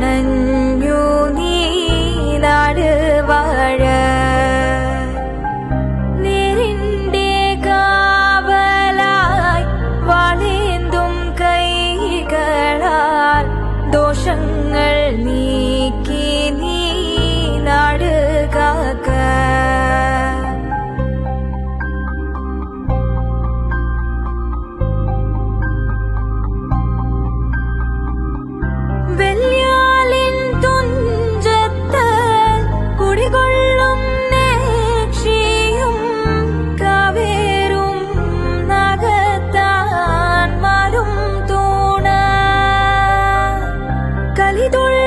നനഞ്ഞു നീ നാട് വാഴ. നിറിന്റെ കാവലായി വളേന്തും കൈകളാൽ ദോഷങ്ങൾ നീക്കി നീ നാട് കാക്ക. വലിയ 阿里多人